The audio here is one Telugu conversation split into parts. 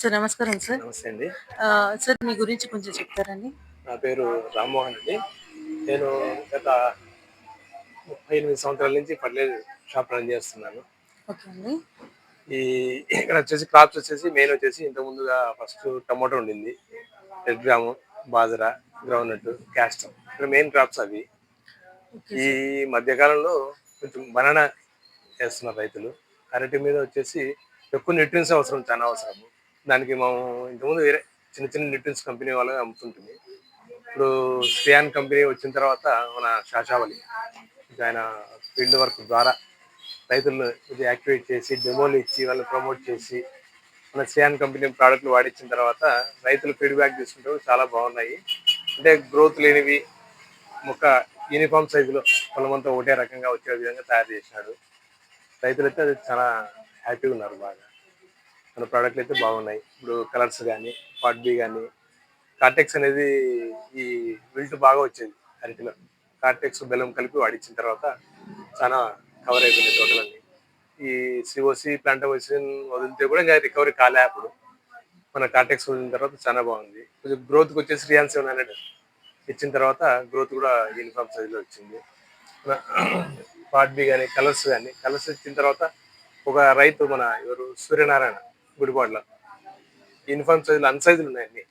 సార్ నమస్కారం సార్. నమస్తే అండి. సార్ మీ గురించి కొంచెం చెప్తారండి. నా పేరు రామ్మోహన్ అండి. నేను గత ముప్పై ఎనిమిది సంవత్సరాల నుంచి పర్లేదు షాప్ రన్ చేస్తున్నాను. ఓకే అండి. ఈ ఇక్కడ వచ్చేసి క్రాప్స్ వచ్చేసి మెయిన్ వచ్చేసి ఇంత ముందుగా ఫస్ట్ టమాటో ఉండింది రెడ్ గ్రాము బాజరా గ్రౌండ్నట్ క్యాస్టమ్ ఇక్కడ మెయిన్ క్రాప్స్ అవి. ఈ మధ్యకాలంలో కొంచెం బనానా వేస్తున్నారు రైతులు. అరటి మీద వచ్చేసి ఎక్కువ న్యూట్రియన్స్ అవసరం చాలా అవసరం దానికి మనం ఇంతకుముందు వేరే చిన్న చిన్న నిట్టిన్స్ కంపెనీ వాళ్ళకి అమ్ముతుంటుంది. ఇప్పుడు శ్రియాన్ కంపెనీ వచ్చిన తర్వాత మన శాషావళి ఆయన ఫీల్డ్ వర్క్ ద్వారా రైతులను ఇది యాక్టివేట్ చేసి డెమోలు ఇచ్చి వాళ్ళని ప్రమోట్ చేసి మన శ్రియాన్ కంపెనీ ప్రోడక్ట్లు వాడించిన తర్వాత రైతులు ఫీడ్బ్యాక్ తీసుకుంటే చాలా బాగున్నాయి. అంటే గ్రోత్ లేనివి మొక్క యూనిఫామ్ సైజులో పొలమంతా ఒకటే రకంగా వచ్చే విధంగా తయారు చేసినాడు రైతులైతే అది చాలా హ్యాపీగా ఉన్నారు బాగా. మన ప్రోడక్ట్లు అయితే బాగున్నాయి. ఇప్పుడు కలర్స్ కానీ పాట్ బి కానీ కార్టెక్స్ అనేది ఈ విల్ట్ బాగా వచ్చేది అరటిలో. కార్టెక్స్ బెల్లం కలిపి వాడించిన తర్వాత చాలా కవర్ అయిపోయింది టోటల్ అన్ని ఈ సిఓసి ప్లాంటోసిన్ వదిలితే కూడా ఇంకా రికవరీ కాలే అప్పుడు. మన కార్టెక్స్ వదిలిన తర్వాత చాలా బాగుంది. కొంచెం గ్రోత్కి వచ్చేసి రియాన్స్ సెవెన్ హండ్రెడ్ ఇచ్చిన తర్వాత గ్రోత్ కూడా యూనిఫామ్ సైజులో వచ్చింది. పార్ట్ బి కానీ కలర్స్ కానీ కలర్స్ ఇచ్చిన తర్వాత ఒక రైతు మన ఎవరు? సూర్యనారాయణ. గుడిపాడులో. యూనిఫామ్ సైజులు అన్ సైజులు ఉన్నాయండి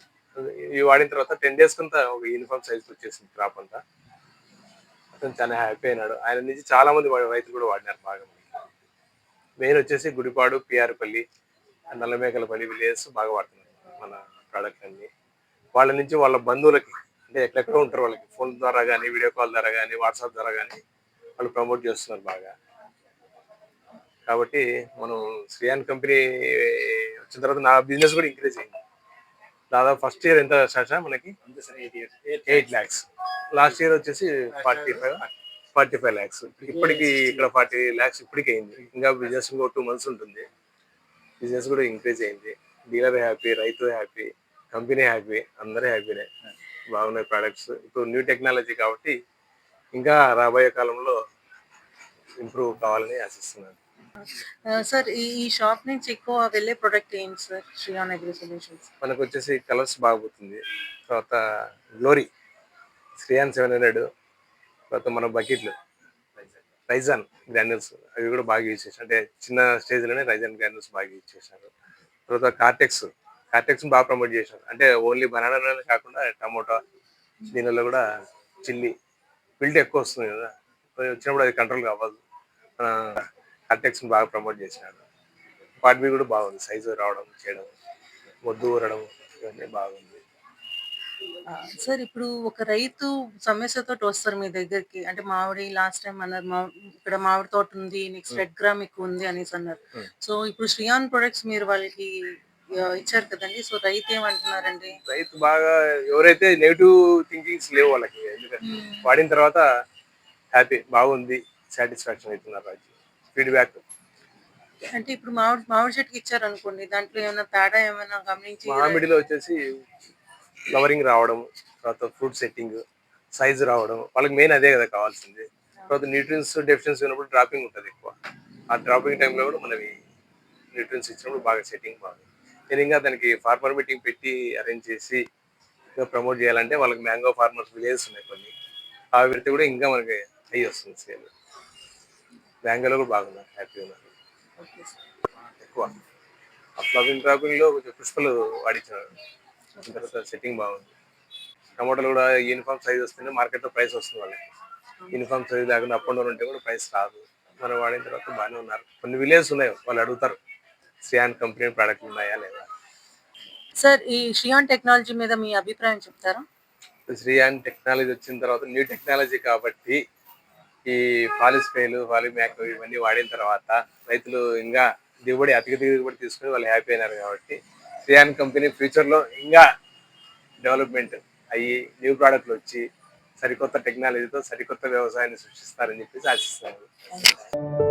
ఇవి వాడిన తర్వాత టెన్ డేస్ కంతా ఒక యూనిఫామ్ సైజ్ వచ్చేసింది క్రాప్ అంతా. అతను చాలా హ్యాపీ అయినాడు. ఆయన నుంచి చాలా మంది రైతులు కూడా వాడినారు బాగా. మెయిన్ వచ్చేసి గుడిపాడు పిఆర్పల్లి నల్లమేకలపల్లి విలేజెస్ బాగా వాడుతున్నారు మన ప్రోడక్ట్ అన్ని. వాళ్ళ నుంచి వాళ్ళ బంధువులకి అంటే ఎక్కడెక్కడ ఉంటారు వాళ్ళకి ఫోన్ ద్వారా కానీ వీడియో కాల్ ద్వారా కానీ వాట్సాప్ ద్వారా కానీ వాళ్ళు ప్రమోట్ చేస్తున్నారు బాగా. కాబట్టి మనం శ్రీయాన్ కంపెనీ వచ్చిన తర్వాత నా బిజినెస్ కూడా ఇంక్రీజ్ అయింది. దాదాపు ఫస్ట్ ఇయర్ ఎంత శాష మనకి? ఎయిట్ ల్యాక్స్ లాస్ట్ ఇయర్ వచ్చేసి forty five forty five lakhs ఇప్పటికి ఇక్కడ ఫార్టీ ల్యాక్స్ ఇప్పటికి అయింది. ఇంకా బిజినెస్ ఇంకో టూ మంత్స్ ఉంటుంది. బిజినెస్ కూడా ఇంక్రీజ్ అయింది. డీలర్ హ్యాపీ రైతు హ్యాపీ కంపెనీ హ్యాపీ అందరూ హ్యాపీనే బాగున్నాయి ప్రోడక్ట్స్ ఇప్పుడు న్యూ టెక్నాలజీ కాబట్టి ఇంకా రాబోయే కాలంలో ఇంప్రూవ్ కావాలని ఆశిస్తున్నాను. సార్ ఈ షాప్ నుంచి ఎక్కువ వెళ్ళే ప్రొడక్ట్ ఏంటి సార్? శ్రీయాన్ అగ్రి సొల్యూషన్స్ మనకు వచ్చేసి కలర్స్ బాగుపోతుంది. తర్వాత గ్లోరీ శ్రీయాన్ సెవెన్ హండ్రెడ్ తర్వాత మన బకెట్లు రైజాన్ గ్రాన్యూల్స్ అవి కూడా బాగా యూజ్ చేశారు. అంటే చిన్న స్టేజ్లోనే రైజాన్ గ్రాన్యూల్స్ బాగా యూజ్ చేశారు. తర్వాత కార్టెక్స్ కార్టెక్స్ బాగా ప్రమోట్ చేశారు. అంటే ఓన్లీ బనానాలోనే కాకుండా టమోటా దీనిలో కూడా చిల్లీ బిల్ట్ ఎక్కువ వస్తుంది కదా. వచ్చినప్పుడు అది కంట్రోల్ కావాలి. కార్టెక్స్ బాగా ప్రమోట్ చేసినాడు పాట్ బి కూడా బాగుంది. సైజు రావడం చేయడం మొద్దు ఊరడం ఇవన్నీ బాగుంది. సార్ ఇప్పుడు ఒక రైతు సమస్యతో వస్తారు మీ దగ్గరికి. అంటే మామిడి లాస్ట్ టైం అన్నారు మా ఇక్కడ మామిడి తోట ఉంది నెక్స్ట్ రెడ్ గ్రామ్ ఎక్కువ ఉంది అనేసి అన్నారు. Hmm. సో ఇప్పుడు శ్రీయాన్ ప్రొడక్ట్స్ మీరు వాళ్ళకి ఇచ్చారు కదండి. సో రైతు ఏమంటున్నారండి? రైతు బాగా ఎవరైతే నెగిటివ్ థింకింగ్స్ లేవు వాళ్ళకి ఎందుకంటే వాడిన తర్వాత హ్యాపీ బాగుంది సాటిస్ఫాక్షన్ అవుతున్నారు రాజు. ఫీడ్బ్యాక్. అంటే ఇప్పుడు మామిడి మామిడి చెట్టుకి ఇచ్చారు అనుకోండి దాంట్లో ఏమైనా తేడా ఏమైనా గమనించి మామిడిలో వచ్చేసి ఫ్లవరింగ్ రావడం తర్వాత ఫ్రూట్ సెట్టింగ్ సైజ్ రావడం వాళ్ళకి మెయిన్ అదే కదా కావాల్సింది. తర్వాత న్యూట్రియన్స్ డెఫిషియన్సీ ఉన్నప్పుడు డ్రాపింగ్ ఉంటుంది ఎక్కువ. ఆ డ్రాపింగ్ టైంలో కూడా మనవి న్యూట్రియన్స్ ఇచ్చినప్పుడు బాగా సెట్టింగ్ బాగుంది. నేను ఇంకా దానికి ఫార్మర్ మీటింగ్ పెట్టి అరేంజ్ చేసి ఇంకా ప్రమోట్ చేయాలంటే వాళ్ళకి మ్యాంగో ఫార్మర్స్ విలేజెస్ ఉన్నాయి కొన్ని. ఆ పెడితే కూడా ఇంకా మనకి అయ్యి వస్తుంది సేల్. మ్యాంగోలో కూడా హ్యాపీ సార్. ఎక్కువ. ఫ్లవింగ్ డ్రాపింగ్లో కొంచెం పుష్పలు తర్వాత సెట్టింగ్ బాగుంది. టమాటాలు కూడా యూనిఫామ్ సైజ్ వస్తేనే మార్కెట్లో ప్రైస్ వస్తుంది వాళ్ళకి. యూనిఫామ్ సైజ్ లేకుండా అప్ అండ్ డౌన్ ఉంటే కూడా ప్రైస్ రాదు. మనం వాడిన తర్వాత బాగానే ఉన్నారు. కొన్ని విలేజ్ ఉన్నాయి వాళ్ళు అడుగుతారు సియాన్ కంపెనీ ప్రోడక్ట్ ఉన్నాయా లేదా? సార్ ఈ షియాన్ టెక్నాలజీ మీద మీ అభిప్రాయం చెప్తారా? శ్రీయాన్ టెక్నాలజీ వచ్చిన తర్వాత న్యూ టెక్నాలజీ కాబట్టి ఈ పాలిస్పేలు పాలిమ్యాక్ ఇవన్నీ వాడిన తర్వాత రైతులు ఇంకా దిగుబడి అధిక దిగుబడి తీసుకుని వాళ్ళు హ్యాపీ అయినారు కాబట్టి శ్రీయాన్ కంపెనీ ఫ్యూచర్లో ఇంకా డెవలప్మెంట్ అయ్యి న్యూ ప్రోడక్ట్లు వచ్చి సరికొత్త టెక్నాలజీతో సరికొత్త వ్యవసాయాన్ని సృష్టిస్తారని చెప్పేసి ఆశిస్తున్నాను.